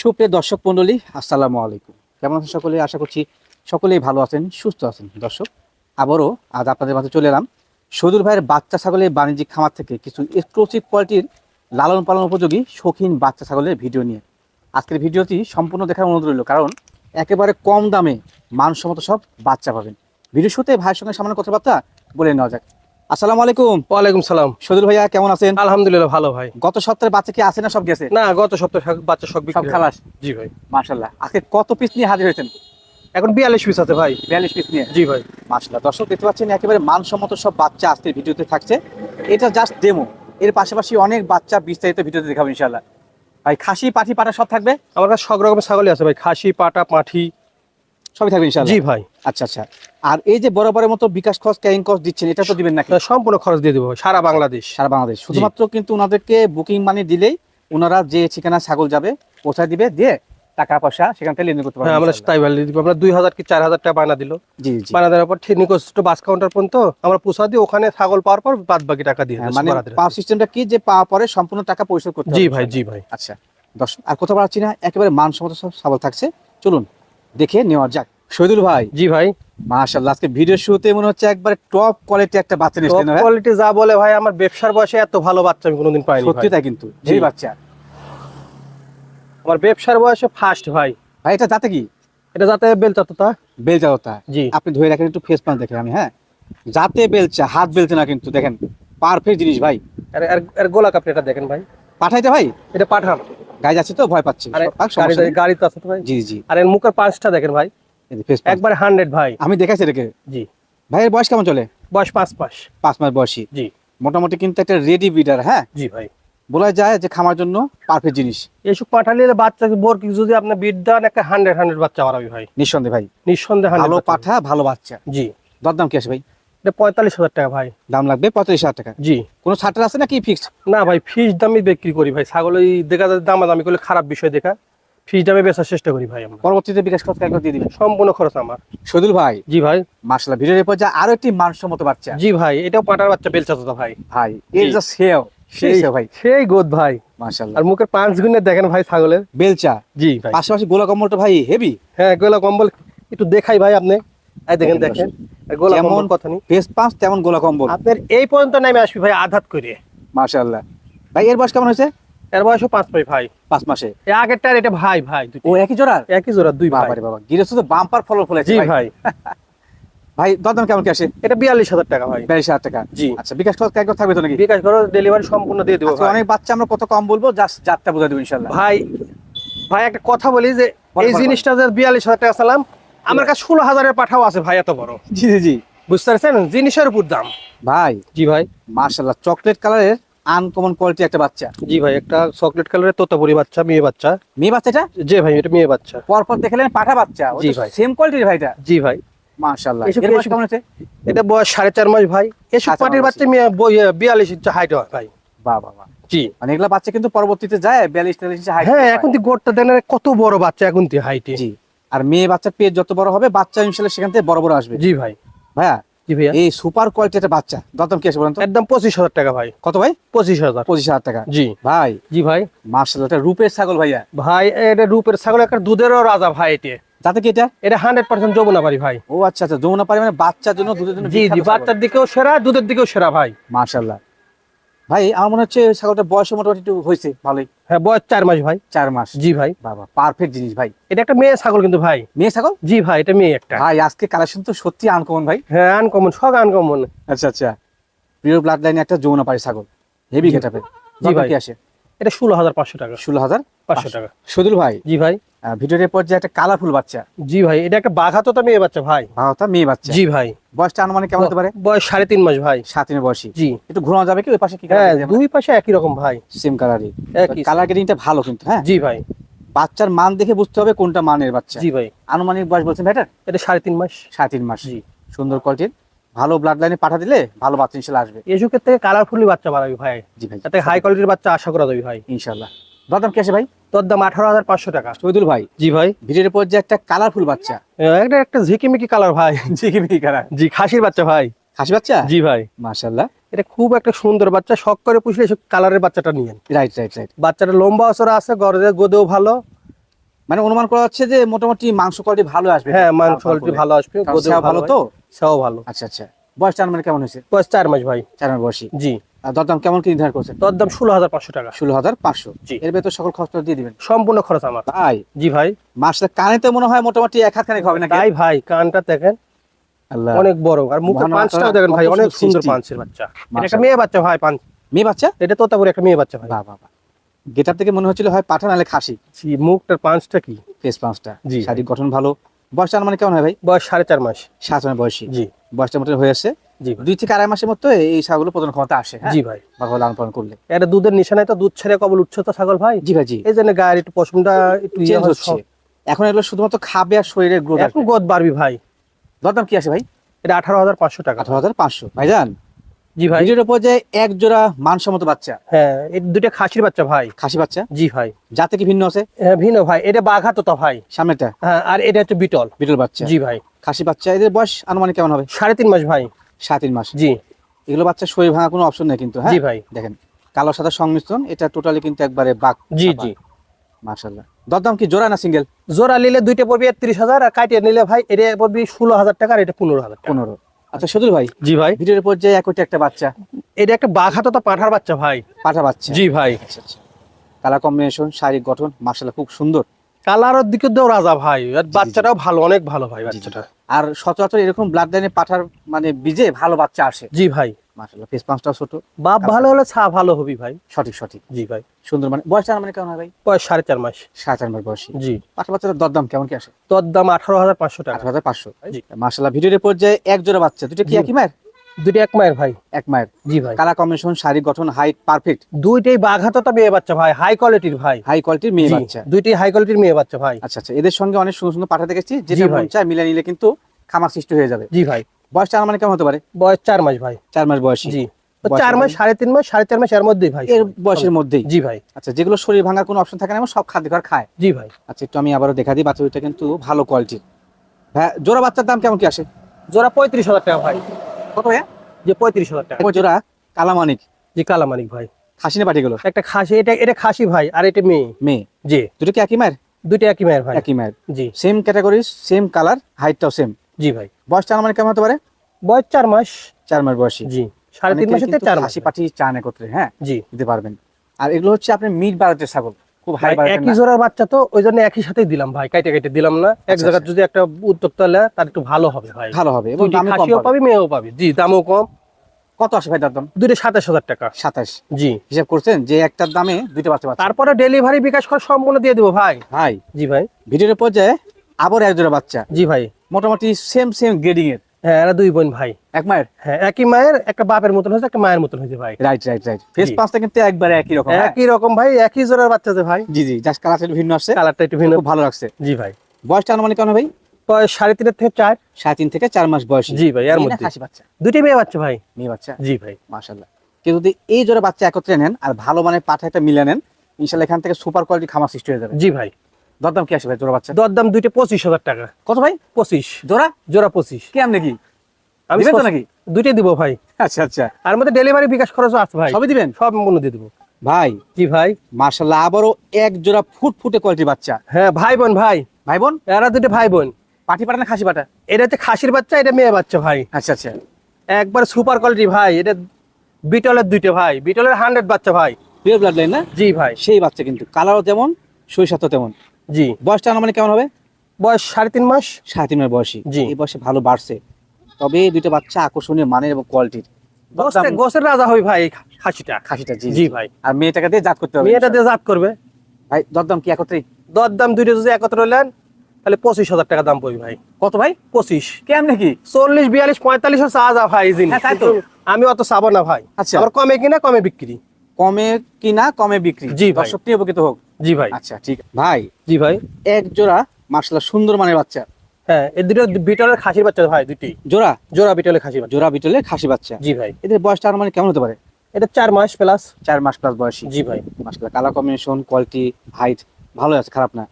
সুপ্রিয় দর্শক মণ্ডলী, আসসালামু আলাইকুম। কেমন আছেন সকলে? আশা করছি সকলেই ভালো আছেন, সুস্থ আছেন। দর্শক, আবারও আজ আপনাদের মাঝে চলে এলাম সদুর ভাইয়ের বাচ্চা ছাগলের বাণিজ্যিক খামার থেকে কিছু এক্সক্লুসিভ কোয়ালিটির লালন পালন উপযোগী শৌখিন বাচ্চা ছাগলের ভিডিও নিয়ে। আজকের ভিডিওটি সম্পূর্ণ দেখার অনুরোধ রইল, কারণ একেবারে কম দামে মানসম্মত সব বাচ্চা পাবেন। ভিডিও শুতে ভাইয়ের সঙ্গে সামান্য কথাবার্তা বলে নেওয়া যাক। আসসালামু আলাইকুম। ওয়ালাইকুম সালাম। ভাইয়া কেমন আছেন? আলহামদুলিল্লাহ ভালো ভাই। গত সপ্তাহে বাচ্চা কি আছে না সব গেছে? না গত সপ্তাহে বাচ্চা সব সব খালাস? জি ভাই। আজকে কত পিস নিয়ে হাজির হয়েছেন? এখন বিয়াল্লিশ পিস আছে ভাই। বিয়াল্লিশ পিস নিয়ে? জি ভাই। মার্শাল্লাহ দর্শক দেখতে পাচ্ছেন একেবারে মানসম্মত সব বাচ্চা আজকের ভিডিওতে থাকছে। এটা জাস্ট ডেমো এর পাশাপাশি অনেক বাচ্চা বিস্তারিত ভিডিওতে দেখাবো ইনশাল্লাহ ভাই খাসি পাঠি পাটা সব থাকবে? আমার কাছে সব রকমের ছাগলই আছে ভাই। খাসি পাটা পাঠি সবই থাকবে ইনশাল্লাহ জি ভাই। আচ্ছা আচ্ছা। আর এই যে বরাবরের মতো বিকাশ খরচ ক্যারিং কস্ট দিচ্ছেন এটা তো দিবেন নাকি? সম্পূর্ণ খরচ দিয়ে দেবো সারা বাংলাদেশ। সারা বাংলাদেশ। শুধুমাত্র কিন্তু ওনাদেরকে বুকিং মানি দিলেই ওনারা যে ঠিকানা ছাগল যাবে পৌঁছায় দিবে দিয়ে টাকা পয়সা সেখান থেকে লেনদেন করতে হ্যাঁ পারবেন আমরা তাই ভালো দিব। আমরা দুই হাজার কি চার হাজার টাকা বানা দিল? জি জি। বানা দেওয়ার পর ঠিক নিকষ্ট বাস কাউন্টার পর্যন্ত আমরা পোষা দিই ওখানে ছাগল পাওয়ার পর বাদ বাকি টাকা দিয়ে হ্যাঁ, মানে দিয়ে পাওয়ার সিস্টেমটা কি? যে পাওয়ার পরে সম্পূর্ণ টাকা পরিশোধ করতে। জি ভাই জি ভাই। আচ্ছা দশ আর কোথাও বাড়াচ্ছি না একেবারে মানসম্মত সব সাবল থাকছে। চলুন দেখে নেওয়া যাক। শহীদুল ভাই জি ভাই। মাশাল্লাহ আজকে ভিডিও শুরুতে মনে হচ্ছে একবার টপ কোয়ালিটি একটা বাচ্চা নিয়েছেন ভাই। কোয়ালিটি যা বলে ভাই আমার ব্যবসার বয়সে এত ভালো বাচ্চা আমি কোনোদিন পাইনি সত্যি তাই কিন্তু জি। বাচ্চা। আমার ব্যবসার বয়সে ফার্স্ট ভাই। ভাই এটা যাতে কি? এটা জি। আপনি ধরে রাখেন একটু ফেস পান দেখেন আমি হ্যাঁ? যাতে বেলচা হাত বেলচে না কিন্তু দেখেন পারফেক্ট জিনিস ভাই। গোলা কাপড় এটা দেখেন ভাই। পাঠাইতে ভাই এটা পাঠান। গায়ে যাচ্ছে তো? ভয় পাচ্ছে। গাড়ি তো আছে তো ভাই? জি জি। আর এর মুখের পাঁচটা দেখেন ভাই। একবার হান্ড্রেড ভাই। আমি দেখাচ্ছি এটাকে? জি। ভাইয়ের বয়স কেমন চলে? বয়স পাঁচ পাঁচ পাঁচ মাস বয়সী। জি। মোটামুটি কিন্তু একটা রেডি বিডার হ্যাঁ? জি ভাই। বলা যায় যে খামার জন্য পারফেক্ট জিনিস। এইসব পাঠালে বাচ্চা বোর যদি আপনি বিট দেন একটা হান্ড্রেড হান্ড্রেড বাচ্চা বাড়াবি ভাই। নিঃসন্দেহে ভাই। নিঃসন্দেহে ভালো পাঠা ভালো বাচ্চা। জি। দরদাম কি আছে ভাই? এটা পঁয়তাল্লিশ হাজার টাকা ভাই। দাম লাগবে পঁয়ত্রিশ হাজার টাকা। জি। কোনো ছাটার আছে নাকি ফিক্সড না ভাই ফিস দামই বিক্রি করি ভাই। ছাগল ওই দেখা যায় দামা দামি করলে খারাপ বিষয় দেখা। দামে বেচার চেষ্টা করি ভাই আমরা। পরবর্তীতে বিকাশ খরচ একবার দিয়ে দিবেন। সম্পূর্ণ খরচ আমার। সদুল ভাই জি ভাই। ভিডিওর যা আরও একটি মানসম্মত বাচ্চা। জি ভাই এটাও পাটার বাচ্চা বেলচা তো ভাই। ভাই এর যা সেও সেই ভাই। সেই গোদ ভাই। মার্শাল্লাহ আর মুখের পাঁচ গুণে দেখেন ভাই ছাগলের। বেলচা জি ভাই। পাশাপাশি গোলা কম্বলটা ভাই হেভি। হ্যাঁ গোলা কম্বল একটু দেখাই ভাই আপনি। এই দেখেন দেখেন দেখেন গোলা কম্বল কথা নেই। ফেস পাঁচ তেমন গোলা কম্বল আপনার এই পর্যন্ত নামে আসবি ভাই আধাত করে। মার্শাল্লাহ ভাই এর বয়স কেমন হয়েছে? এর বয়সও পাঁচ ভাই ভাই। পাঁচ মাসে। আগেরটার এটা ভাই ভাই ও একই জোড়ার? একই জোড়া দুই ভাই। বাবা রে তো বাম্পার ফল ফলেছে জি ভাই। ভাই। ভাই দরদাম কেমন কি আসে? এটা বিয়াল্লিশ হাজার টাকা ভাই। বিয়াল্লিশ হাজার টাকা? জি। আচ্ছা বিকাশ খরচ একবার থাকবে তো নাকি? বিকাশ করো ডেলিভারি সম্পূর্ণ দিয়ে দেবো অনেক বাচ্চা আমরা কত কম বলব জাস্ট যাত্রা বোঝা দেবো ইনশাল্লাহ ভাই ভাই একটা কথা বলি যে এই। জিনিসটা যে বিয়াল্লিশ হাজার টাকা সালাম আমার কাছে ষোলো হাজারের পাঠাও আছে ভাই এত বড়। জি জি জি। বুঝতে পারছেন? জিনিসের উপর দাম। ভাই। জি ভাই। মার্শাল্লাহ চকলেট কালারের আনকমন কোয়ালিটি একটা বাচ্চা। জি ভাই একটা চকলেট কালারের তোতাপুরি বাচ্চা মেয়ে বাচ্চা। মেয়ে জি ভাই এটা মেয়ে বাচ্চা। পরপর দেখলেন পাঠা বাচ্চা জি ভাই। সেম কোয়ালিটির ভাইটা জি ভাই। এটা বয়স সাড়ে চার মাস ভাই। এসব পাটির বাচ্চা বিয়াল্লিশ ইঞ্চি হাইট হয় ভাই। বাহ জি। মানে এগুলা বাচ্চা কিন্তু পরবর্তীতে যায় বিয়াল্লিশ ইঞ্চি হ্যাঁ এখন তুই গোটটা দেন কত বড় বাচ্চা এখন হাইটে জি। আর মেয়ে বাচ্চার পেট যত বড় হবে বাচ্চা ইনশাল্লাহ সেখান থেকে বড় বড় আসবে। জি ভাই। ভাইয়া জি ভাইয়া। এই সুপার কোয়ালিটি একটা বাচ্চা দরদাম কি আছে বলেন তো? একদম পঁচিশ হাজার টাকা ভাই। কত ভাই? পঁচিশ হাজার। পঁচিশ হাজার টাকা। জি। ভাই জি ভাই। মার্শাল্লাহ এটা রূপের ছাগল ভাইয়া। ভাই এটা রূপের ছাগল একটা দুধেরও রাজা ভাই এটা। যাতে কি এটা? এটা হান্ড্রেড পার্সেন্ট যমুনা ভাই। ও আচ্ছা আচ্ছা যমুনা পারি মানে বাচ্চার জন্য দুধের জন্য জি জি বাচ্চার দিকেও সেরা দুধের দিকেও সেরা ভাই। মার্শাল্লাহ ভাই আমার মনে হচ্ছে ছাগলটা বয়স মোটামুটি একটু হয়েছে ভালোই। হ্যাঁ বয়স চার মাস ভাই। চার মাস। জি ভাই। বাবা পারফেক্ট জিনিস ভাই। এটা একটা মেয়ে ছাগল কিন্তু ভাই। মেয়ে ছাগল? জি ভাই এটা মেয়ে একটা। ভাই আজকে কালেকশন তো সত্যি আনকমন ভাই। হ্যাঁ আনকমন সব আনকমন আচ্ছা আচ্ছা। প্রিয় ব্লাড লাইনে একটা যমুনা পাড়ি ছাগল হেভি। গেটাপে জি ভাই। কি আসে? এটা ষোলো হাজার পাঁচশো টাকা। ষোলো হাজার পাঁচশো। টাকা। সদুল ভাই? জি ভাই। ভিডিওর পর যে একটা কালারফুল বাচ্চা। জি ভাই এটা একটা বাঘাতো তো মেয়ে বাচ্চা ভাই। মেয়ে বাচ্চা। জি ভাই। বয়সটা আনুমানিক কেমন হতে পারে? বয়স সাড়ে তিন মাস ভাই। সাত দিনের বয়সী। জি। একটু ঘোরানো যাবে কি? ওই পাশে কি হ্যাঁ দুই পাশে একই রকম ভাই। সেম কালারই কালার গ্রেডিংটা ভালো কিন্তু হ্যাঁ? জি ভাই। বাচ্চার মান দেখে বুঝতে হবে কোনটা মানের বাচ্চা। জি ভাই। আনুমানিক বয়স বলছেন ভাইটার? এটা সাড়ে তিন মাস। সাড়ে তিন মাস। জি। সুন্দর কোয়ালিটির ভালো ব্লাড লাইনে পাঠা দিলে ভালো বাচ্চা ইনশাল্লাহ আসবে। যুগের থেকে কালারফুলি বাচ্চা বাড়াবি ভাই। জি ভাই। তাতে হাই কোয়ালিটির বাচ্চা আশা করা যাবে ভাই। ইনশাল্লাহ। দাদাম কি আছে ভাই? তোর দাম আঠারো হাজার পাঁচশো টাকা। শহীদুল ভাই। জি ভাই। ভিডিওর পর যে একটা কালারফুল বাচ্চা। একটা একটা ঝিকিমিকি কালার ভাই। ঝিকিমিকি কালার জি খাসির বাচ্চা ভাই। খাসি বাচ্চা? জি ভাই। মাশাল্লাহ এটা খুব একটা সুন্দর বাচ্চা। শখ করে পুষলে এসব কালারের বাচ্চাটা নিয়েন রাইট রাইট রাইট বাচ্চাটা লম্বা অসরা আছে গরজে গোদেও ভালো। মানে অনুমান করা হচ্ছে যে মোটামুটি মাংস কোয়ালিটি ভালো আসবে। হ্যাঁ মাংস কোয়ালিটি ভালো আসবে গোদেও ভালো তো? সেও ভালো। আচ্ছা আচ্ছা। বয়স চার মানে কেমন হয়েছে? বয়স চার মাস ভাই। চার মাস বয়সী। জি। দরদাম কেমন কি নির্ধারণ করছেন? তোর দাম ষোলো হাজার পাঁচশো টাকা। ষোলো হাজার পাঁচশো। এর ভেতর সকল খরচ দিয়ে দিবেন? সম্পূর্ণ খরচ আমার। তাই? জি ভাই। মাসে কানেতে মনে হয় মোটামুটি এক হাত খানিক হবে নাকি? তাই ভাই কানটা দেখেন। অনেক বড়। আর মুখের মহান পাঁচটাও দেখেন ভাই অনেক সুন্দর পাঁচের বাচ্চা। এটা একটা। মেয়ে বাচ্চা ভাই পাঁচ মেয়ে বাচ্চা? এটা তোতাপুরি একটা মেয়ে বাচ্চা ভাই। বাহ গেটার থেকে মনে হচ্ছিল হয় পাঠা নাহলে খাসি। মুখটার পাঁচটা কি? ফেস পাঁচটা। জি। শারীরিক গঠন ভালো। বয়সটা মানে কেমন হয় ভাই? বয়স সাড়ে চার মাস। সাত মাস বয়সী। জি। বয়সটা মোটামুটি হয়েছে জি ভাই দুই থেকে আড়াই মাসের মধ্যে এই ছাগল প্রধান ক্ষমতা আসে হ্যাঁ? জি ভাই। ভালো লালন পালন করলে। এটা দুধের নিশানায় তো দুধ ছেড়ে কবল উঠছে তো ছাগল ভাই। জি ভাই জি। এই জন্য গায়ের একটু পশমটা একটু ইয়ে চেঞ্জ হচ্ছে। এখন এগুলো শুধুমাত্র খাবে আর শরীরের গ্রোথ এখন গোদ বাড়বি ভাই। দরদাম কি আছে ভাই? এটা আঠারো হাজার পাঁচশো টাকা। আঠারো হাজার পাঁচশো। ভাইজান জি ভাই। ভিডিওর উপর যে এক জোড়া মানসম্মত বাচ্চা। হ্যাঁ এই দুইটা খাসির বাচ্চা ভাই। খাসি বাচ্চা? জি ভাই। যাতে কি ভিন্ন আছে? হ্যাঁ, ভিন্ন ভাই। এটা বাঘা তোতা ভাই। সামনেটা হ্যাঁ আর এটা হচ্ছে বিটল। বিটল বাচ্চা। জি ভাই। খাসি বাচ্চা এদের বয়স আনুমানিক কেমন হবে? সাড়ে তিন মাস ভাই। সাত তিন মাস। জি। এগুলো বাচ্চা শরীর ভাঙা কোনো অপশন নেই কিন্তু হ্যাঁ? জি ভাই। দেখেন কালো সাদা সংমিশ্রণ এটা টোটালি কিন্তু একবারে বাঘ জি জি। মার্শাল্লাহ দরদাম কি? জোড়া না সিঙ্গেল জোড়া নিলে দুইটা পড়বে একত্রিশ হাজার আর কাটিয়ে নিলে ভাই এটা পড়বি ষোলো হাজার টাকা আর এটা পনেরো হাজার টাকা। পনেরো। আচ্ছা সদুল ভাই জি ভাই। ভিডিওর উপর যে একটি একটা বাচ্চা। এটা একটা বাঘা তোতা পাঠার বাচ্চা ভাই। পাঠা বাচ্চা। জি ভাই। আচ্ছা আচ্ছা। কালার কম্বিনেশন শারীরিক গঠন মার্শাল্লাহ খুব সুন্দর। কালারের দিকে দিয়েও রাজা ভাই। বাচ্চাটাও ভালো অনেক ভালো ভাই বাচ্চাটা। আর সচরাচর এরকম ব্লাড লাইনে পাঠার মানে বীজে ভালো বাচ্চা আসে। জি ভাই। মার্শাল্লাহ ফেস ছোট। বাপ ভালো হলে ছা ভালো হবি ভাই। সঠিক সঠিক। জি ভাই। সুন্দর মানে বয়স মানে কেমন হয় ভাই? বয়স সাড়ে চার মাস। সাড়ে চার মাস বয়সী। জি। বাচ্চার দরদাম কেমন কি আসে? তোর দাম আঠারো হাজার পাঁচশো টাকা। আঠারো হাজার পাঁচশো। জি। ভিডিওর উপর যে এক জোড়া বাচ্চা দুটো কি। একই মায়ের? দুইটা এক মায়ের ভাই। এক মায়ের। জি ভাই। কালার কম্বিনেশন গঠন হাইট পারফেক্ট দুইটাই বাঘা মেয়ে বাচ্চা ভাই হাই কোয়ালিটির ভাই। হাই কোয়ালিটির মেয়ে বাচ্চা। দুইটাই হাই কোয়ালিটির মেয়ে বাচ্চা ভাই। আচ্ছা আচ্ছা এদের সঙ্গে অনেক সুন্দর যেটা মন চায় মিলে নিলে কিন্তু খামার সৃষ্টি হয়ে যাবে। জি ভাই। বয়সটা মানে কেমন হতে পারে? বয়স চার মাস ভাই। চার মাস বয়সী। জি। চার মাস সাড়ে তিন মাস সাড়ে চার মাস এর মধ্যেই ভাই। এর বয়সের মধ্যেই। জি ভাই। আচ্ছা যেগুলো শরীর ভাঙার কোনো অপশন থাকে না সব খাদ্য ঘর খায়। জি ভাই। আচ্ছা একটু আমি আবারও দেখা দিই বাচ্চা কিন্তু ভালো কোয়ালিটির হ্যাঁ জোড়া বাচ্চার দাম কেমন কি আসে? জোড়া পঁয়ত্রিশ হাজার টাকা ভাই। কত ভাইয়া? যে পঁয়ত্রিশ হাজার টাকা। জোড়া কালামানিক জি কালামানিক ভাই। খাসি না পাটিগুলো? একটা খাসি এটা এটা খাসি ভাই আর এটা মেয়ে। মেয়ে? জি। দুটো কি একই মায়ের? দুইটা একই মায়ের ভাই। একই মায়ের। জি। সেম ক্যাটাগরি সেম কালার হাইটটাও সেম জি ভাই। বয়সটা মানে কেমন হতে পারে? বয়স চার মাস। চার মাস বয়সী। জি। সাড়ে তিন অনেকে চার মাস। চান একত্রে হ্যাঁ? জি। দিতে পারবেন। আর এগুলো হচ্ছে আপনি মিট বারোটের ছাগল। খুব হাই ভাই, একই জোড়ার বাচ্চা তো ওই জন্য একই সাথেই দিলাম ভাই কাইটে কাইটে দিলাম না। এক আচ্ছা, জায়গায় যদি একটা উদ্যোক্তা নেয় তার একটু ভালো হবে ভাই। ভালো হবে এবং দুইটি দামে কম খাসিও পাবে। পাবি মেয়েও পাবি। জি দামও কম। কত আসে ভাই তার দাম দুইটা সাতাশ হাজার টাকা। সাতাশ। জি। হিসাব করছেন যে একটার দামে দুইটা বাচ্চা তারপরে ডেলিভারি বিকাশ করে সম্পূর্ণ দিয়ে দেবো ভাই। ভাই। জি ভাই। ভিডিওর পর্যায়ে আবার এক জোড়া বাচ্চা। জি ভাই। মোটামুটি সেম সেম গ্রেডিং এর। হ্যাঁ এরা দুই বোন ভাই। এক মায়ের? হ্যাঁ একই মায়ের একটা বাপের মতন হয়েছে একটা মায়ের মতন হয়েছে ভাই। Right right right face. পাঁচটা কিন্তু একবারে একই রকম হ্যাঁ? একই রকম ভাই একই জোড়ার বাচ্চা যে ভাই। জি জি জাস্ট কালারটা ভিন্ন আসছে। কালারটা একটু ভিন্ন। ভালো লাগছে। জি ভাই। বয়সটা আনুমানিক কেমন ভাই? বয়স সাড়ে তিনের থেকে চার। সাড়ে তিন থেকে চার মাস বয়স। জি ভাই, এর মধ্যে। খাসি বাচ্চা? মেয়ে বাচ্চা ভাই। মেয়ে বাচ্চা? জি ভাই। মাশাল্লাহ কেউ যদি এই জোড়া বাচ্চা একত্রে নেন আর ভালো মানের পাঠা একটা মিলে নেন ইনশাল্লাহ এখান থেকে সুপার কোয়ালিটি খামার সৃষ্টি হয়ে যাবে। জি ভাই। দরদাম কি আসে ভাই জোড়া বাচ্চা? দরদাম দুইটা পঁচিশ হাজার টাকা। কত ভাই? পঁচিশ। জোড়া? জোড়া পঁচিশ। কেমন নাকি আমি তো নাকি? দুইটাই দিব ভাই। আচ্ছা আচ্ছা। আর মধ্যে ডেলিভারি বিকাশ খরচও আছে ভাই। সবই দিবেন? সব মনে দিয়ে দেবো। ভাই। জি ভাই। মার্শাল্লাহ আবারও এক জোড়া ফুট ফুটে কোয়ালিটির বাচ্চা। হ্যাঁ ভাই বোন ভাই। ভাই বোন? এরা দুটো ভাই বোন। পাটি পাটা না খাসি পাটা? এটা হচ্ছে খাসির বাচ্চা এটা মেয়ে বাচ্চা ভাই। আচ্ছা আচ্ছা। একবার সুপার কোয়ালিটি ভাই। এটা বিটলের দুইটা ভাই। বিটলের হান্ড্রেড বাচ্চা ভাই। পিওর ব্লাড লাইন না? জি ভাই। সেই বাচ্চা কিন্তু। কালারও যেমন শৈশাতো তেমন। জি। বয়সটা আনুমানিক কেমন হবে? বয়স সাড়ে তিন মাস। সাড়ে তিন মাস বয়সী। জি। এই বয়সে ভালো বাড়ছে। তবে দুইটা বাচ্চা আকর্ষণীয় মানের এবং কোয়ালিটির। গোস্তের রাজা হই ভাই খাসিটা। খাসিটা জি জি ভাই। আর মেয়েটাকে দিয়ে জাত করতে হবে। মেয়েটা দিয়ে জাত করবে। ভাই দরদাম কি একত্রেই দর দাম দুইটা যদি একত্র নেন তাহলে পঁচিশ হাজার টাকা দাম পড়বে ভাই। কত ভাই? পঁচিশ। কেমন নাকি চল্লিশ বিয়াল্লিশ পঁয়তাল্লিশ চা যা ভাই হ্যাঁ। আমি অত চাবো না ভাই। আচ্ছা। আবার কমে কিনা কমে বিক্রি। কমে কিনা কমে বিক্রি? জি। দর্শক নিয়ে উপকৃত হোক। জি ভাই। আচ্ছা ঠিক। ভাই জি ভাই। এক জোড়া মার্শাল্লাহ সুন্দর মানের বাচ্চা। হ্যাঁ এই দুটো বিটলের খাসির বাচ্চা ভাই দুটি। জোড়া? জোড়া বিটলের খাসির জোড়া বিটলে খাসি বাচ্চা। জি ভাই। এদের বয়সটা আর মানে কেমন হতে পারে? এটা চার মাস প্লাস চার মাস প্লাস বয়সী। জি ভাই। কালার কম্বিনেশন কোয়ালিটি হাইট ভালো আছে খারাপ না।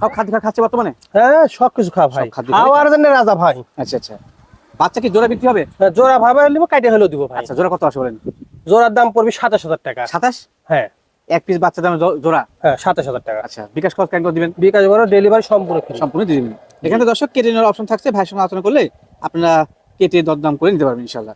সব খাদ্য খাওয়া খাচ্ছে বর্তমানে? হ্যাঁ সব কিছু খাওয়া ভাই। সব খাওয়ার জন্য রাজা ভাই। আচ্ছা আচ্ছা। বাচ্চা কি জোড়া বিক্রি হবে? হ্যাঁ, জোড়া ভাবে কাইটে হলেও দিব ভাই। আচ্ছা জোড়া কত আসে বলেন? জোড়ার দাম পড়বে সাতাশ হাজার টাকা। সাতাশ? হ্যাঁ। এক পিস বাচ্চা দাম জোড়া? হ্যাঁ সাতাশ হাজার টাকা। আচ্ছা বিকাশ খরচ কেন দিবেন? বিকাশ বড় ডেলিভারি সম্পূর্ণ সম্পূর্ণ দিয়ে দিবেন এখানে দর্শক কেটে নেওয়ার অপশন থাকছে। ভাইয়ের সঙ্গে আলোচনা করলে আপনারা কেটে দরদাম করে নিতে পারবেন ইনশাল্লাহ